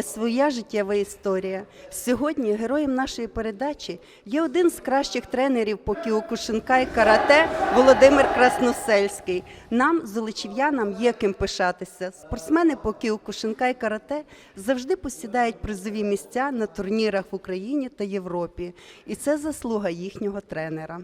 є своя життєва історія. Сьогодні героєм нашої передачі є один з кращих тренерів по кіокушинка і карате Володимир Красносельський. Нам, золочів'янам, є ким пишатися. Спортсмени по кіокушинка і карате завжди посідають призові місця на турнірах в Україні та Європі. І це заслуга їхнього тренера.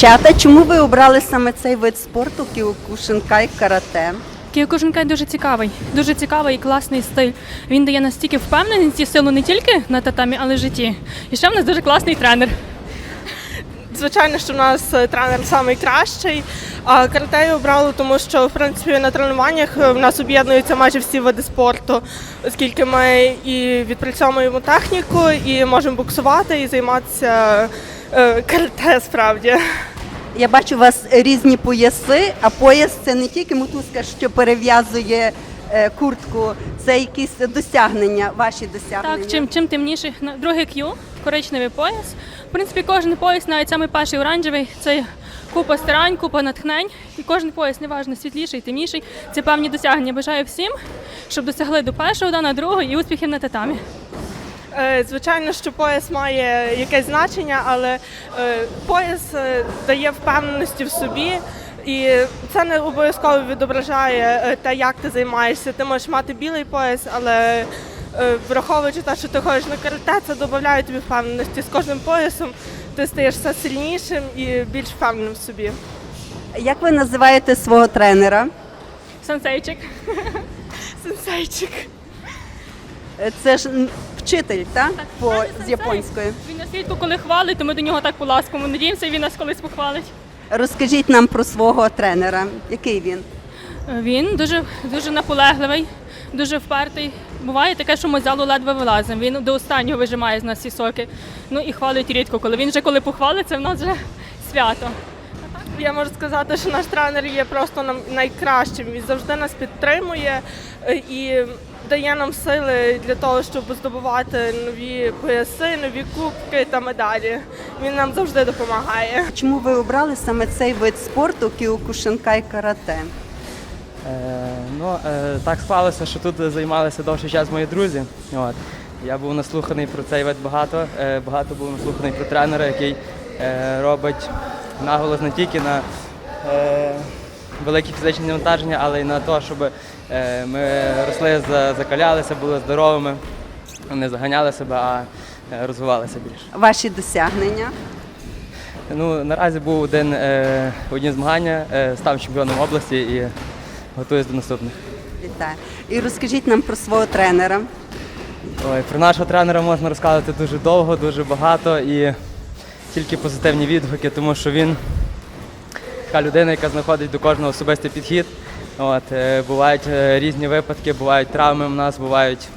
Дівчата, чому ви обрали саме цей вид спорту кіокушинка і карате? Кіокушинкай дуже цікавий, дуже цікавий і класний стиль. Він дає настільки впевненість і силу не тільки на татамі, але й в житті. І ще в нас дуже класний тренер. Звичайно, що в нас е, тренер найкращий. А карате я обрали, тому що в принципі на тренуваннях е, в нас об'єднуються майже всі види спорту, оскільки ми і відпрацьовуємо техніку, і можемо боксувати, і займатися е, карате справді. Я бачу у вас різні пояси, а пояс це не тільки мотузка, що перев'язує е, куртку, це якісь досягнення, ваші досягнення. Так, чим, чим темніший, другий Q, коричневий пояс. В принципі, кожен пояс, навіть самий перший оранжевий, це купа старань, купа натхнень. І кожен пояс, неважно, світліший, темніший, це певні досягнення. Бажаю всім, щоб досягли до першого дана, другого і успіхів на татамі. Е, Звичайно, що пояс має якесь значення, але е, пояс е, дає впевненості в собі. І це не обов'язково відображає те, як ти займаєшся. Ти можеш мати білий пояс, але враховуючи те, що ти ходиш на карате, це додає тобі впевненості. З кожним поясом ти стаєш все сильнішим і більш впевненим в собі. Як ви називаєте свого тренера? Сенсейчик. Сенсейчик. Е, Це ж вчитель, так? По, з японської. Він нас рідко коли хвалить, то ми до нього так по-ласкому надіємося, він нас колись похвалить. Розкажіть нам про свого тренера. Який він? Він дуже дуже наполегливий, дуже впертий. Буває таке, що ми з залу ледве вилазимо. Він до останнього вижимає з нас всі соки. Ну і хвалить рідко. Коли він вже коли похвалиться, в нас вже свято. Я можу сказати, що наш тренер є просто нам найкращим. Він завжди нас підтримує е, і дає нам сили для того, щоб здобувати нові пояси, нові кубки та медалі. Він нам завжди допомагає. Чому ви обрали саме цей вид спорту кіокушинка і карате? Е, ну, е, так склалося, що тут займалися довший час мої друзі. От. Я був наслуханий про цей вид багато. Е, багато був наслуханий про тренера, який е, робить наголос не тільки на е, великі фізичні навантаження, але й на те, щоб ми росли, закалялися, були здоровими, не заганяли себе, а е, розвивалися більше. Ваші досягнення? Ну, наразі був один, е, одні змагання, е, став чемпіоном області і готуюсь до наступних. Вітаю. І розкажіть нам про свого тренера. Ой, про нашого тренера можна розказувати дуже довго, дуже багато і тільки позитивні відгуки, тому що він така людина, яка знаходить до кожного особистий підхід. От, е, бувають е, різні випадки, бувають травми в нас, бувають,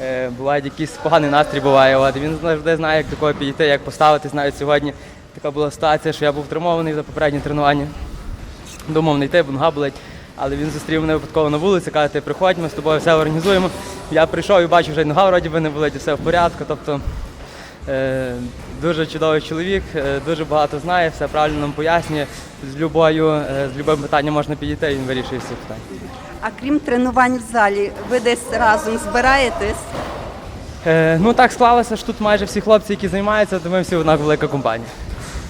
е, бувають якийсь поганий настрій буває. От, він завжди знає, як до кого підійти, як поставитись. Навіть сьогодні така була ситуація, що я був травмований за попереднє тренування. Думав не йти, бо нога болить. Але він зустрів мене випадково на вулиці, каже, ти приходь, ми з тобою все організуємо. Я прийшов і бачу, вже нога вроді би не болить, і все в порядку. Тобто дуже чудовий чоловік, е, дуже багато знає, все правильно нам пояснює. З любою, е, з любим питанням можна підійти, він вирішує всі питання. А крім тренувань в залі, ви десь разом збираєтесь? Е, ну так склалося, що тут майже всі хлопці, які займаються, то ми всі одна велика компанія.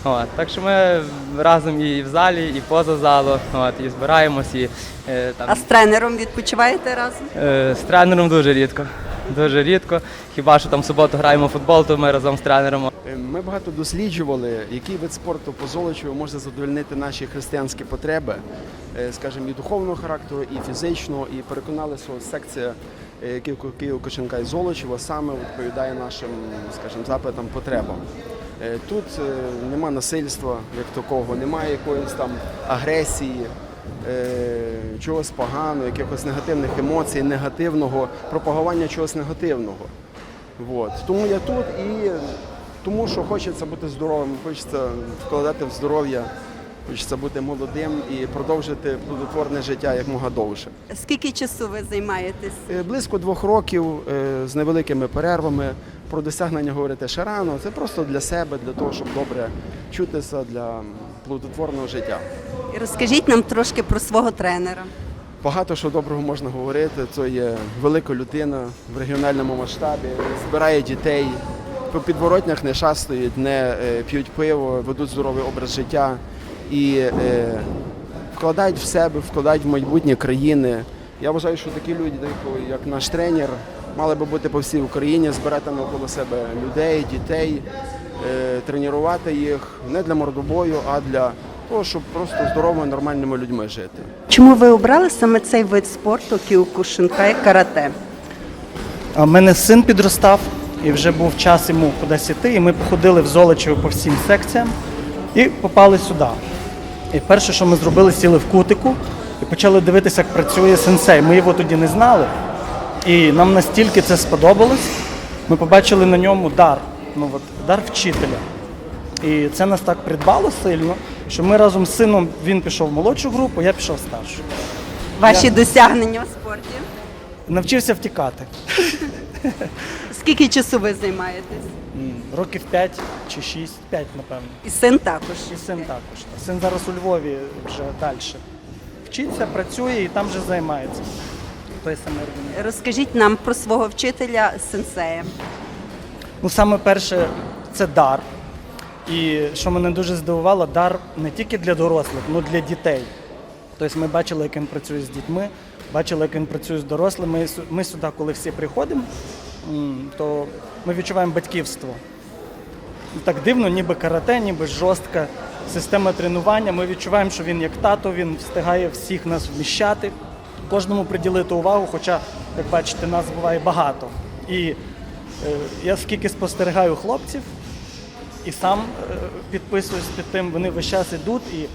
От, так що ми разом і в залі, і поза залу, от, і збираємось, і е, там, А з тренером відпочиваєте разом? е, з тренером дуже рідко. Дуже рідко. Хіба що там в суботу граємо в футбол, то ми разом з тренером Е, Ми багато досліджували, який вид спорту по Золочеву може задовольнити наші християнські потреби, е, скажімо, і духовного характеру, і фізичного, і переконалися, що секція е, Київ- Київ Кошенка і Золочева саме відповідає нашим, скажімо, запитам, потребам. Тут нема насильства як такого, немає якоїсь там агресії, чогось поганого, якихось негативних емоцій, негативного, пропагування чогось негативного. Вот. Тому я тут і тому, що хочеться бути здоровим, хочеться вкладати в здоров'я, хочеться бути молодим і продовжити плодотворне життя якмога довше. Скільки часу ви займаєтесь? Е, Близько двох років е, з невеликими перервами. Про досягнення говорити ще рано. Це просто для себе, для того, щоб добре чутися для плодотворного життя. І Розкажіть нам трошки про свого тренера. Багато що доброго можна говорити. Це є велика людина в регіональному масштабі, збирає дітей, по підворотнях не шастають, не е, п'ють пиво, ведуть здоровий образ життя і е, вкладають в себе, вкладають в майбутнє країни. Я вважаю, що такі люди, як- наш тренер, мали би бути по всій Україні, збирати навколо себе людей, дітей, тренувати їх не для мордобою, а для того, щоб просто здоровими, нормальними людьми жити. Чому ви обрали саме цей вид спорту кіокушинкай карате? У мене син підростав, і вже був час йому кудись іти, і ми походили в Золочево по всім секціям і попали сюди. І перше, що ми зробили, сіли в кутику і почали дивитися, як працює сенсей. Ми його тоді не знали. І нам настільки це сподобалось, ми побачили на ньому дар, ну от, дар вчителя. І це нас так придбало сильно, що ми разом з сином він пішов в молодшу групу, я пішов в старшу. Ваші досягнення у спорті? Навчився втікати. Скільки часу ви займаєтесь? М, Років 5 чи 6, 5, напевно. І син також. І син також. Син зараз у Львові вже далі. Вчиться, працює і там же займається. Той самий організм. Розкажіть нам про свого вчителя сенсея. Ну, саме перше, це дар. І що мене дуже здивувало, дар не тільки для дорослих, але й для дітей. Тобто ми бачили, як він працює з дітьми, бачили, як він працює з дорослими. Ми сюди, коли всі приходимо, то ми відчуваємо батьківство. Ну, Так дивно, ніби карате, ніби жорстка система тренування. Ми відчуваємо, що він як тато, він встигає всіх нас вміщати, кожному приділити увагу, хоча, як бачите, нас буває багато. І я скільки спостерігаю хлопців, і сам е, підписуюсь під тим, вони весь час ідуть, і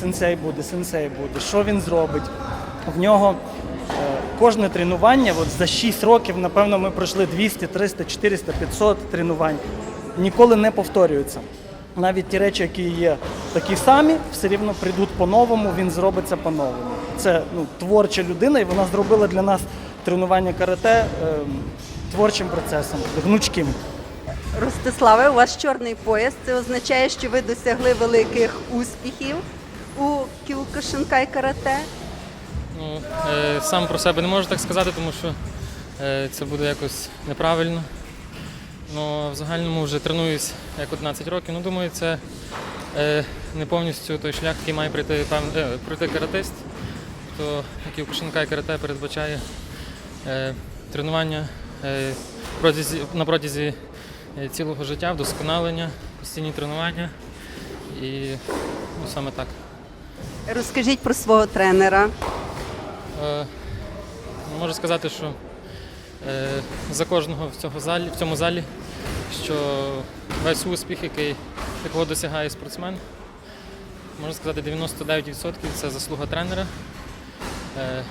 сенсей буде, сенсей буде. Що він зробить? В нього е, кожне тренування, от за 6 років, напевно, ми пройшли 200, 300, 400, 500 тренувань. Ніколи не повторюються. Навіть ті речі, які є такі самі, все рівно прийдуть по-новому, він зробиться по-новому. Це ну, творча людина, і вона зробила для нас тренування карате е, творчим процесом, гнучким. Ростиславе, у вас чорний пояс. Це означає, що ви досягли великих успіхів у кіокушинкай карате. Ну, е, сам про себе не можу так сказати, тому що е, це буде якось неправильно. Ну, в загальному вже тренуюсь як 11 років. Ну, думаю, це е, не повністю той шлях, який має пройти, пев... е, пройти каратист. То Кіокушинкай карате передбачає е, тренування на протязі е, цілого життя, вдосконалення, постійні тренування. І ну, саме так. Розкажіть про свого тренера. Е, Можу сказати, що е, за кожного в, цього залі, в цьому залі, що весь успіх, який, якого досягає спортсмен, можна сказати, 99% це заслуга тренера. Е,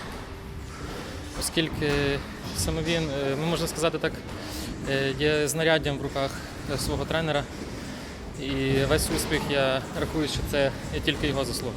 Оскільки саме він, е, ну, можна сказати так, е, є знаряддям в руках е, свого тренера. І весь успіх я рахую, що це тільки його заслуга.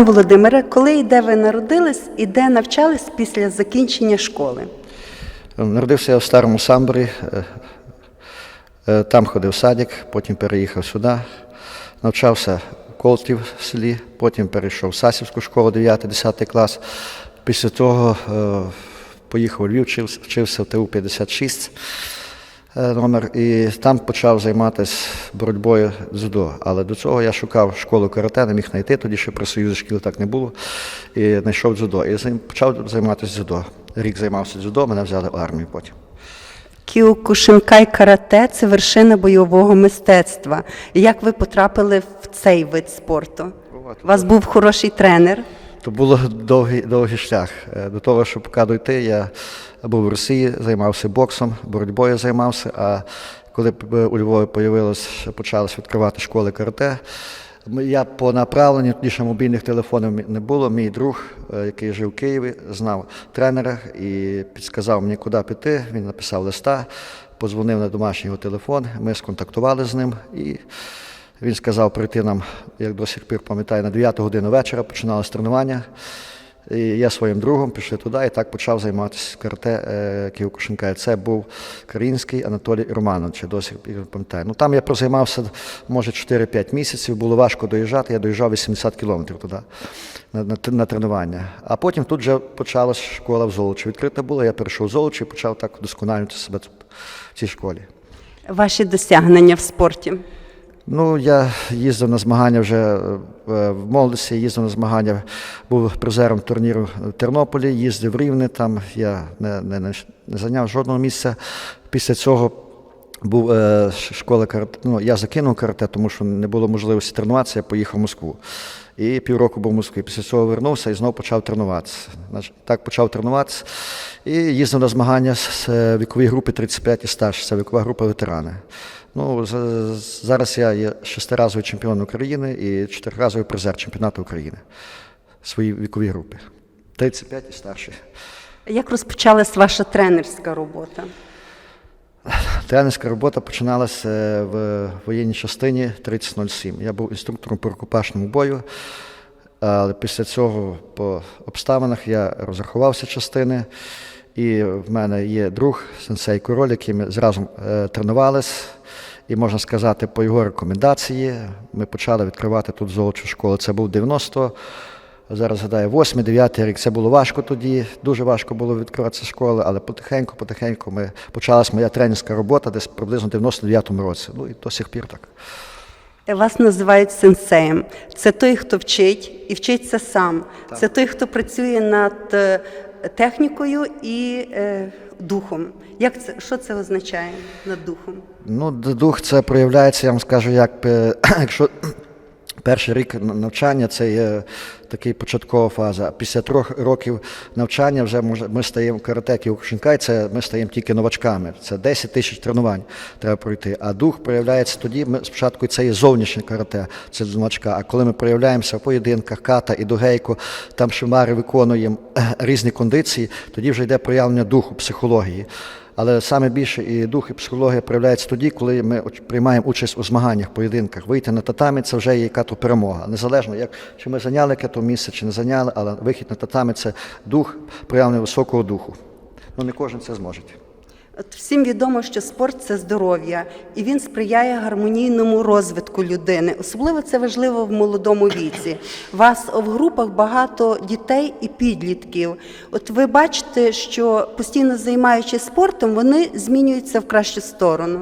Пане Володимире, коли і де ви народились і де навчались після закінчення школи? Народився я в старому самборі, е, е, там ходив в садик, потім переїхав сюди, навчався в Колтів в селі, потім перейшов в Сасівську школу 9-10 клас. Після того е, поїхав у Львів, вчився, в ТУ-56 е, номер, і там почав займатися боротьбою дзюдо. Але до цього я шукав школу карате, не міг знайти, тоді ще при Союзі шкіл так не було. І знайшов дзюдо. І почав займатися дзюдо. Рік займався дзюдо, мене взяли в армію потім. Кіокушинкай карате це вершина бойового мистецтва. Як ви потрапили в цей вид спорту? У вас був хороший тренер. То було довгий, довгий шлях. Е, До того, щоб поки дойти, я був в Росії, займався боксом, боротьбою займався. А коли у Львові появилось, почалось відкривати школи карате, я по направленню, тоді ще мобільних телефонів не було. Мій друг, е, який жив в Києві, знав тренера і підказав мені, куди піти. Він написав листа, позвонив на домашній його телефон. Ми сконтактували з ним і. Він сказав прийти нам, як до сих пір пам'ятаю, на 9 годину вечора починалось тренування. І я своїм другом пішли туди і так почав займатися карате Кіокушинкай. Це був український Анатолій Романович, я до пам'ятаю. Ну там я прозаймався, може, 4-5 місяців, було важко доїжджати, я доїжджав 80 кілометрів туди на, на, на тренування. А потім тут вже почалась школа в Золочі. Відкрита була, я перейшов в Золочі і почав так вдосконалювати себе в цій школі. Ваші досягнення в спорті. Ну, я їздив на змагання вже е, в молодості, їздив на змагання, був призером турніру в Тернополі, їздив в Рівне, там я не, не, не, зайняв жодного місця. Після цього був е, школа карате. Ну, я закинув карате, тому що не було можливості тренуватися, я поїхав в Москву. І півроку був в Москві. Після цього вернувся і знову почав тренуватися. Так почав тренуватися і їздив на змагання з вікової групи 35 і старше. Це вікова група ветерани. Ну, зараз я є шестиразовий чемпіон України і чотириразовий призер чемпіонату України своїй віковій групі. 35 і старші. Як розпочалась ваша тренерська робота? Тренерська робота починалася е, в воєнній частині 3007. Я був інструктором по рукопашному бою, але після цього по обставинах я розрахувався частини. І в мене є друг, сенсей Король, який ми зразу е, тренувались. І можна сказати, по його рекомендації ми почали відкривати тут золочу школу. Це був 90 Зараз згадаю, 8-9 рік це було важко тоді, дуже важко було відкриватися школи, але потихеньку, потихеньку ми почалась моя тренерська робота десь приблизно в 99-му році. Ну і до сих пір так. Вас називають сенсеєм. Це той, хто вчить і вчиться сам. Це той, хто працює над е, технікою і е, духом. Як це, що це означає над духом? Ну, дух це проявляється, я вам скажу, як е, якщо перший рік навчання це є такий початкова фаза. Після трьох років навчання вже ми стаємо каратеки у Кушенкай, це ми стаємо тільки новачками. Це 10 тисяч тренувань треба пройти. А дух проявляється тоді. Ми спочатку це є зовнішнє карате, це новачка. А коли ми проявляємося в поєдинках, ката і дугейко, там шимари виконуємо різні кондиції, тоді вже йде проявлення духу, психології. Але саме більше і дух, і психологія проявляється тоді, коли ми приймаємо участь у змаганнях, поєдинках. Вийти на татамі це вже є яка-то перемога. Незалежно, як чи ми зайняли яке-то місце, чи не зайняли, але вихід на татамі це дух, проявлення високого духу. Ну не кожен це зможе. Всім відомо, що спорт це здоров'я, і він сприяє гармонійному розвитку людини. Особливо це важливо в молодому віці. Вас в групах багато дітей і підлітків. От ви бачите, що постійно займаючись спортом, вони змінюються в кращу сторону.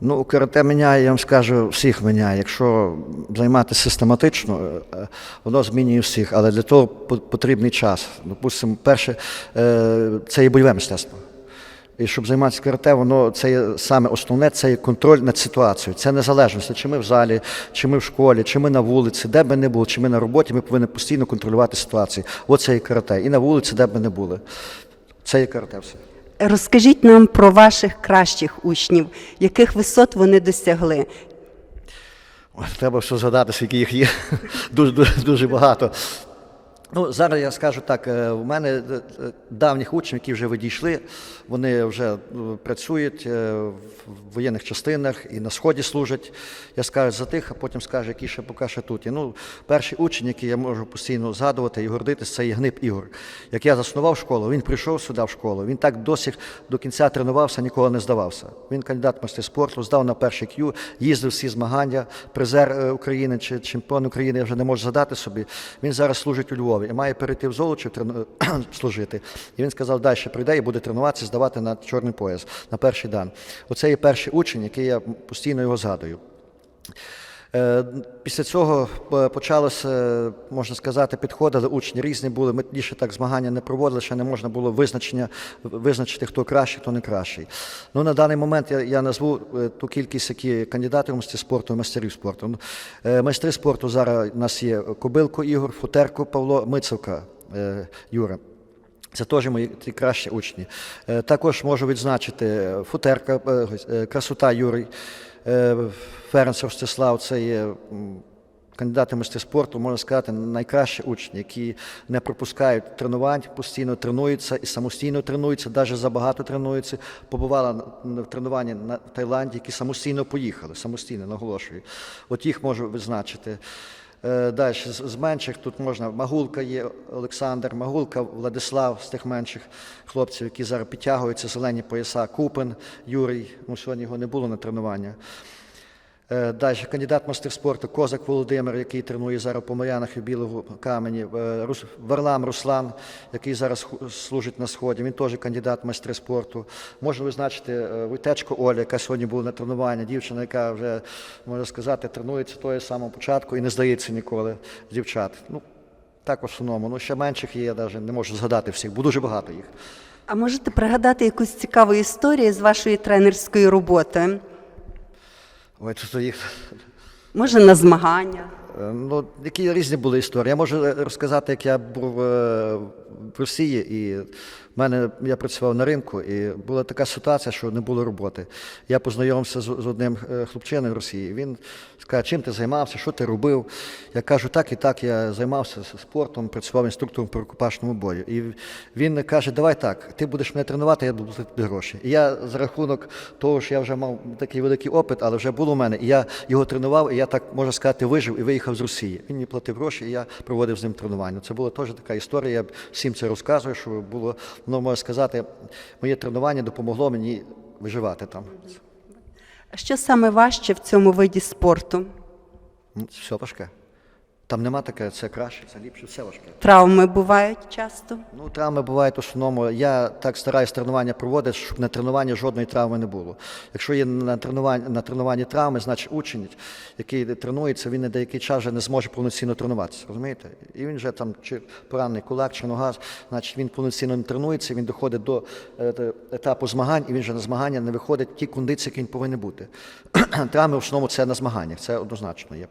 Ну, карате міняє, я вам скажу, всіх міняє. Якщо займатися систематично, е, воно змінює всіх, але для того потрібний час. Допустимо, перше, е, це є бойове мистецтво. І щоб займатися карате, воно це є саме основне, це є контроль над ситуацією. Це незалежності, чи ми в залі, чи ми в школі, чи ми на вулиці, де би не були, чи ми на роботі, ми повинні постійно контролювати ситуацію. Оце є карате. І на вулиці, де би не були. Це є карате все. Розкажіть нам про ваших кращих учнів, яких висот вони досягли. Треба все згадати, скільки їх є. Дуже, дуже, дуже багато. Ну, зараз я скажу так, е, у мене е, е, давніх учнів, які вже відійшли, вони вже працюють в воєнних частинах і на сході служать. Я скажу за тих, а потім скажу, які ще поки що тут. Ну, перший учень, який я можу постійно згадувати і гордитися, це є Гнип Ігор. Як я заснував школу, він прийшов сюди в школу. Він так досі до кінця тренувався, ніколи не здавався. Він кандидат в спорту, здав на перший к'ю, їздив всі змагання, призер України чи чемпіон України, я вже не можу задати собі. Він зараз служить у Львові і має перейти в Золочів трену- служити. І він сказав, далі прийде і буде тренуватися, здавати на чорний пояс на перший дан. Оце є перший учень, який я постійно його згадую. Е, Після цього е, почалося, е, можна сказати, підходили учні різні були. Ми ще так змагання не проводили, ще не можна було визначення, визначити, хто кращий, хто не кращий. Ну, на даний момент я, я назву ту кількість, які кандидатів в майстри спорту і майстерів спорту. Майстри спорту зараз у нас є Кобилко Ігор, Футерко Павло, Мицевка Юра. Це теж мої кращі учні. Е, Також можу відзначити Футерка, е, е, Красота Юрій, е, Ференц Ростислав, це є кандидати в спорту, можна сказати, найкращі учні, які не пропускають тренувань, постійно тренуються і самостійно тренуються, навіть забагато тренуються. Побувала в тренуванні на Таїланді, які самостійно поїхали, самостійно наголошую. От їх можу відзначити. Е, Далі з менших тут можна Магулка є Олександр, Магулка Владислав з тих менших хлопців, які зараз підтягуються, зелені пояса, Купин, Юрій. Ну, сьогодні його не було на тренування. Е, Далі кандидат мастер спорту Козак Володимир, який тренує зараз по Мар'янах і Білому камені. Е, Рус- Варлам Руслан, який зараз служить на сході. Він теж кандидат в майстри спорту. Можна визначити е, Оля, яка сьогодні була на тренуванні. Дівчина, яка вже можна сказати, тренується того самого початку і не здається ніколи дівчат. Ну так в основному. Ну ще менших є, я навіть не можу згадати всіх, бо дуже багато їх. А можете пригадати якусь цікаву історію з вашої тренерської роботи? Ой, тут їх Може, на змагання? Е, Ну, які різні були історії. Я можу е, розказати, як я був е, в Росії, і мене я працював на ринку, і була така ситуація, що не було роботи. Я познайомився з, з одним е, хлопчиною в Росії. Він сказав, чим ти займався, що ти робив. Я кажу, так і так, я займався спортом, працював інструктором по рукопашному бою. І він каже, давай так, ти будеш мене тренувати, я буду тобі гроші. І я за рахунок того, що я вже мав такий великий опит, але вже було в мене, і я його тренував, і я так можна сказати, вижив і виїхав з Росії. Він мені платив гроші, і я проводив з ним тренування. Це була теж така історія. Я всім це розказую, що було, ну можна сказати, моє тренування допомогло мені виживати там. А що саме важче в цьому виді спорту? Все важке. Там нема таке, це краще, це ліпше, все важке. Травми бувають часто? Ну, травми бувають в основному. Я так стараюсь тренування проводити, щоб на тренуванні жодної травми не було. Якщо є на тренуванні, на тренуванні травми, значить учень, який тренується, він на деякий час вже не зможе повноцінно тренуватися. Розумієте? І він вже там чи поранений кулак, чи нога, значить він повноцінно не тренується, він доходить до е, етапу змагань, і він вже на змагання не виходить ті кондиції, які він повинен бути. травми в основному це на змаганнях, це однозначно є.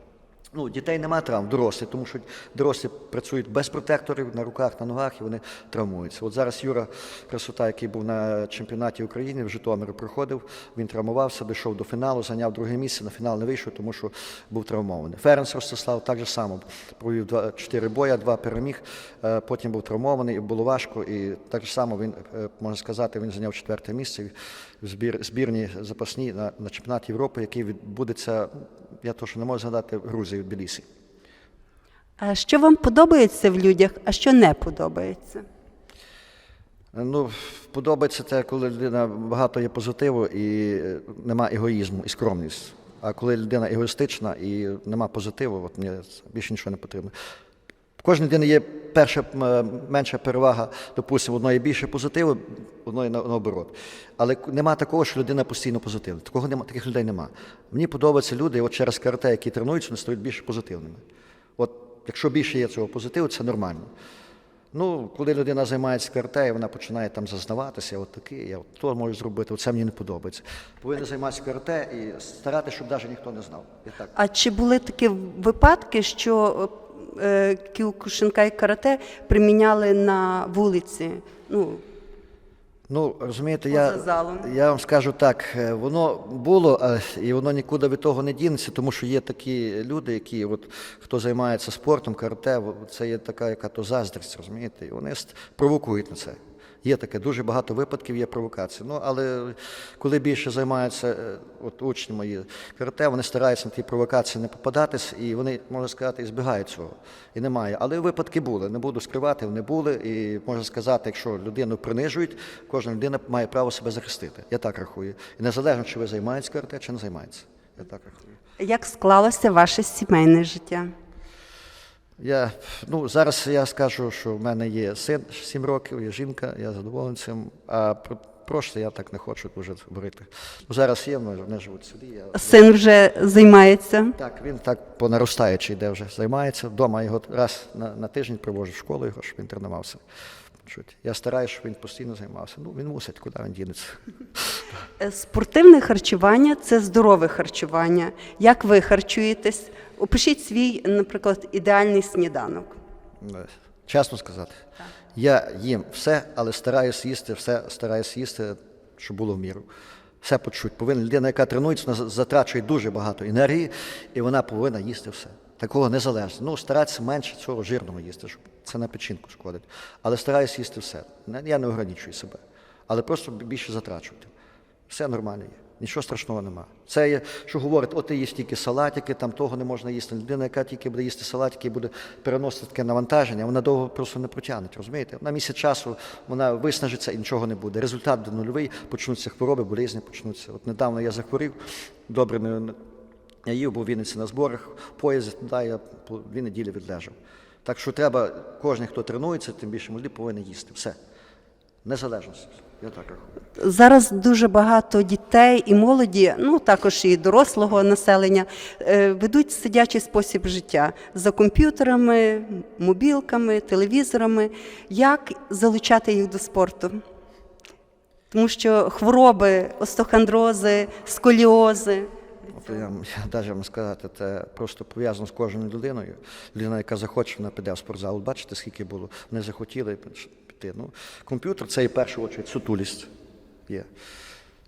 Ну, дітей нема травм, дорослі, тому що дорослі працюють без протекторів на руках, на ногах і вони травмуються. От зараз Юра Красота, який був на чемпіонаті України в Житомирі, проходив, він травмувався, дійшов до фіналу, зайняв друге місце, на фінал не вийшов, тому що був травмований. Ференс Ростислав так же само провів два, чотири боя, два переміг, е, потім був травмований, і було важко, і так же само він, е, можна сказати, він зайняв четверте місце збір, збірні запасні на, на чемпіонат Європи, який відбудеться, я то, що не можу згадати, в Грузії, в Білісі. А що вам подобається в людях, а що не подобається? Ну, подобається те, коли людина багато є позитиву і е, нема егоїзму і скромність. А коли людина егоїстична і нема позитиву, от мені більше нічого не потрібно. Кожній людини є перша менша перевага, допустимо, одної більше позитиву, одної наоборот. Але нема такого, що людина постійно позитивна. Такого нема, таких людей нема. Мені подобаються люди, от через карате, які тренуються, вони стають більш позитивними. От якщо більше є цього позитиву, це нормально. Ну, коли людина займається карате, і вона починає там зазнаватися, от такий, я от то можу зробити, це мені не подобається. Повинен займатися карате і старатися, щоб навіть ніхто не знав. Я так. А чи були такі випадки, що е, і карате приміняли на вулиці? Ну, Ну, розумієте, я, я вам скажу так, е, воно було, і воно нікуди від того не дінеться, тому що є такі люди, які, от, хто займається спортом, карате, це є така яка то заздрість, розумієте, і вони провокують на це. Є таке, дуже багато випадків є провокації. Ну, але коли більше займаються е, от учні мої карате, вони стараються на ті провокації не попадатись, і вони, можна сказати, і збігають цього. І немає. Але випадки були, не буду скривати, вони були. І можна сказати, якщо людину принижують, кожна людина має право себе захистити. Я так рахую. І незалежно, чи ви займаєтесь карате, чи не займаєтеся. Я так рахую. Як склалося ваше сімейне життя? Я, ну, зараз я скажу, що в мене є син 7 років, є жінка, я задоволений цим. А про прошле я так не хочу дуже говорити. Ну, зараз є, вони вони живуть сюди. Я... Син вже займається. Так, він так по наростаючій йде вже займається. Вдома його раз на, на тиждень привожу в школу його, щоб він тренувався. Чуть. Я стараюся, щоб він постійно займався. Ну, він мусить, куди він дінеться. Е, Спортивне харчування це здорове харчування. Як ви харчуєтесь? Опишіть свій, наприклад, ідеальний сніданок. Е, Чесно сказати, я їм все, але стараюсь їсти, все стараюсь їсти, щоб було в міру. Все по чуть. Повинна людина, яка тренується, вона затрачує дуже багато енергії, і вона повинна їсти все. Такого незалежно. Ну, старатися менше цього жирного їсти, щоб це на печінку шкодить. Але стараюсь їсти все. Я не ограничую себе, але просто більше затрачувати. Все нормально є. Нічого страшного нема. Це є, що говорить, от ти їсть тільки салатики, там того не можна їсти. Людина, яка тільки буде їсти салатики і буде переносити таке навантаження, вона довго просто не протягне, розумієте? На місяць часу вона виснажиться і нічого не буде. Результат буде нульовий, почнуться хвороби, болезні почнуться. От недавно я захворів, добре я їв, був в Вінниці на зборах, в поїзді, туди я дві неділі відлежав. Так що треба, кожен, хто тренується, тим більше молоді, повинен їсти. Все. Незалежність. Я так рахую. Зараз дуже багато дітей і молоді, ну також і дорослого населення, е, ведуть сидячий спосіб життя за комп'ютерами, мобілками, телевізорами. Як залучати їх до спорту? Тому що хвороби, остеохондрози, сколіози. От я, я навіть вам сказати, це просто пов'язано з кожною людиною. Людина, яка захоче, вона піде в спортзал. Бачите, скільки було, не захотіли піти. Ну, комп'ютер це і першу чергу сутулість є.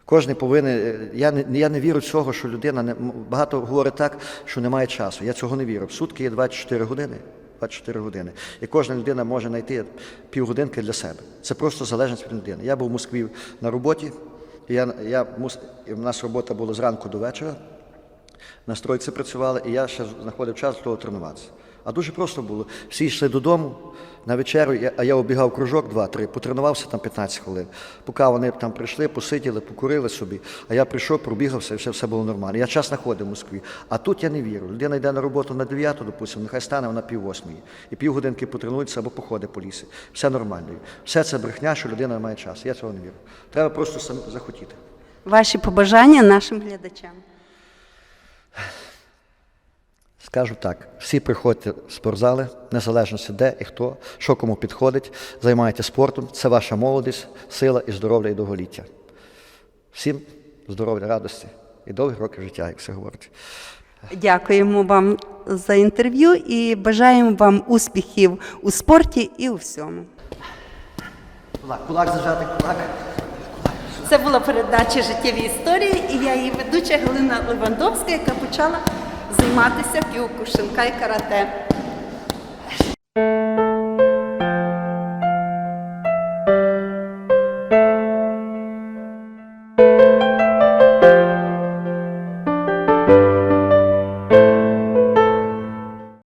Кожен повинен. е, Я не, я не вірю цього, що людина не багато говорить так, що немає часу. Я цього не вірю. В сутки є 24 години. 24 години. І кожна людина може знайти півгодинки для себе. Це просто залежність від людини. Я був в Москві на роботі. Я, я, мус- в нас робота була зранку до вечора. На стройці працювали, і я ще знаходив час для того тренуватися. А дуже просто було. Всі йшли додому на вечерю, а я обігав кружок 2-3, потренувався там 15 хвилин. Поки вони там прийшли, посиділи, покурили собі. А я прийшов, пробігався, і все, все було нормально. Я час знаходив в Москві. А тут я не вірю. Людина йде на роботу на 9, допустимо, нехай стане вона пів восьмої. І півгодинки потренується або походить по лісі. Все нормально. Все це брехня, що людина не має часу. Я цього не вірю. Треба просто захотіти. Ваші побажання нашим глядачам. Скажу так: всі приходьте в спортзали, незалежно де і хто, що кому підходить, займайтеся спортом. Це ваша молодість, сила і здоров'я і довголіття. Всім здоров'я, радості і довгих років життя, як все говорить. Дякуємо вам за інтерв'ю і бажаємо вам успіхів у спорті і у всьому. Кулак, кулак зажати, кулак. Це була передача Життєві історії, і я її ведуча Галина Левандовська, яка почала займатися кіокушинка і карате.